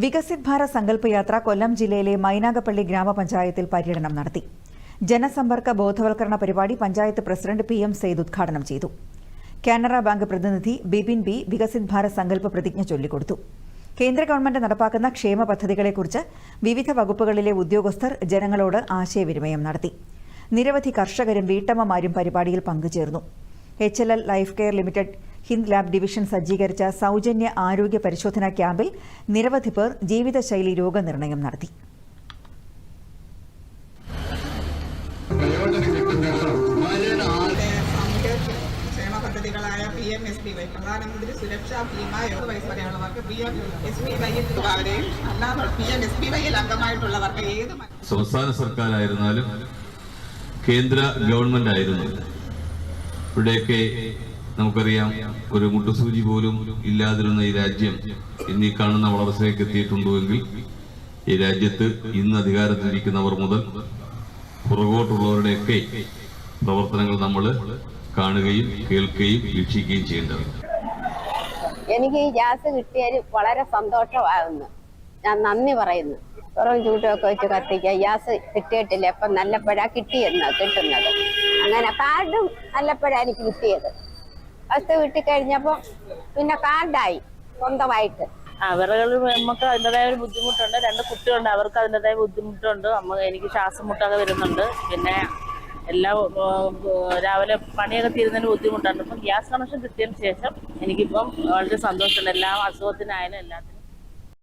വികസിത് ഭാരത് സങ്കല്പയാത്ര കൊല്ലം ജില്ലയിലെ മൈനാഗപ്പള്ളി ഗ്രാമപഞ്ചായത്തിൽ പര്യടനം നടത്തി. ജനസമ്പർക്ക ബോധവൽക്കരണ പരിപാടി panchayat president P M Sayed ഉദ്ഘാടനം ചെയ്തു. കാനറ ബാങ്ക് പ്രതിനിധി ബിപിൻ ബി വികസിത് ഭാരത് സങ്കല്പ പ്രതിജ്ഞ ചൊല്ലിക്കൊടുത്തു. കേന്ദ്ര ഗവൺമെന്റ് നടപ്പാക്കുന്ന ക്ഷേമ പദ്ധതികളെക്കുറിച്ച് വിവിധ വകുപ്പുകളിലെ ഉദ്യോഗസ്ഥർ ജനങ്ങളോട് ആശയവിനിമയം നടത്തി. നിരവധി കർഷകരും വീട്ടമ്മമാരും പരിപാടിയിൽ പങ്കുചേർന്നു. H L L life care limited Hind lab division സജ്ജീകരിച്ച സൗജന്യ ആരോഗ്യ പരിശോധനാ ക്യാമ്പിൽ നിരവധി പേർ ജീവിതശൈലി രോഗനിർണയം നടത്തി. നമ്മുടെ സാമൂഹ്യ ക്ഷേമ പദ്ധതികളായ P M S B Y പ്രധാനമന്ത്രി സുരക്ഷാ ഭീമ എഴുപത് വയസ്സ് വരെയുള്ളവർക്ക് പി എം എസ് ബി വൈയിൽ അവരെയും അല്ലാതെ പി എം എസ് ബി വൈയിൽ അംഗമായിട്ടുള്ളവർക്ക് ഏത് സംസ്ഥാന സർക്കാരായിരുന്നാലും കേന്ദ്ര ഗവൺമെന്റ് ആയിരുന്നു ഇവിടെയൊക്കെ നമുക്കറിയാം ഒരു മുട്ടുസൂചി പോലും ഇല്ലാതിരുന്ന ഈ രാജ്യം ഇന്ന് ഈ കാണുന്ന വളർച്ചയിലേക്ക് എത്തിയിട്ടുണ്ടോ എങ്കിൽ ഈ രാജ്യത്ത് ഇന്ന് അധികാരത്തിലിരിക്കുന്നവർ മുതൽ പുറകോട്ടുള്ളവരുടെയൊക്കെ പ്രവർത്തനങ്ങൾ നമ്മൾ കാണുകയും കേൾക്കുകയും വീക്ഷിക്കുകയും ചെയ്യേണ്ടത് എനിക്ക് ഈ ഗ്യാസ് കിട്ടിയതിൽ വളരെ സന്തോഷമാകുന്നു ഞാൻ നന്ദി പറയുന്നു. പുറം ചൂട്ടൊക്കെ വെച്ച് കത്തിക്കുക. ഗ്യാസ് കിട്ടിയിട്ടില്ല. ഇപ്പം നല്ലപ്പോഴാ കിട്ടിയെന്ന് കിട്ടുന്നത്. അങ്ങനെ കാർഡും നല്ലപ്പോഴാ എനിക്ക് കിട്ടിയത്. ഫസ്റ്റ് കഴിഞ്ഞപ്പോ പിന്നെ കാർഡായി സ്വന്തമായിട്ട്. അവരുകൾ നമുക്ക് അതിന്റെതായ ഒരു ബുദ്ധിമുട്ടുണ്ട്. രണ്ട് കുട്ടികളുണ്ട്. അവർക്ക് അതിന്റെതായ ബുദ്ധിമുട്ടുണ്ട്. അമ്മ എനിക്ക് ശ്വാസം മുട്ടൊക്കെ വരുന്നുണ്ട്. പിന്നെ എല്ലാ രാവിലെ പണിയൊക്കെ തീരുന്നതിന് ബുദ്ധിമുട്ടുണ്ട് അപ്പം ഗ്യാസ് കണക്ഷൻ കിട്ടിയതിന് ശേഷം എനിക്കിപ്പം വളരെ സന്തോഷമുണ്ട്. എല്ലാ അസുഖത്തിനായാലും എല്ലാത്തിനും.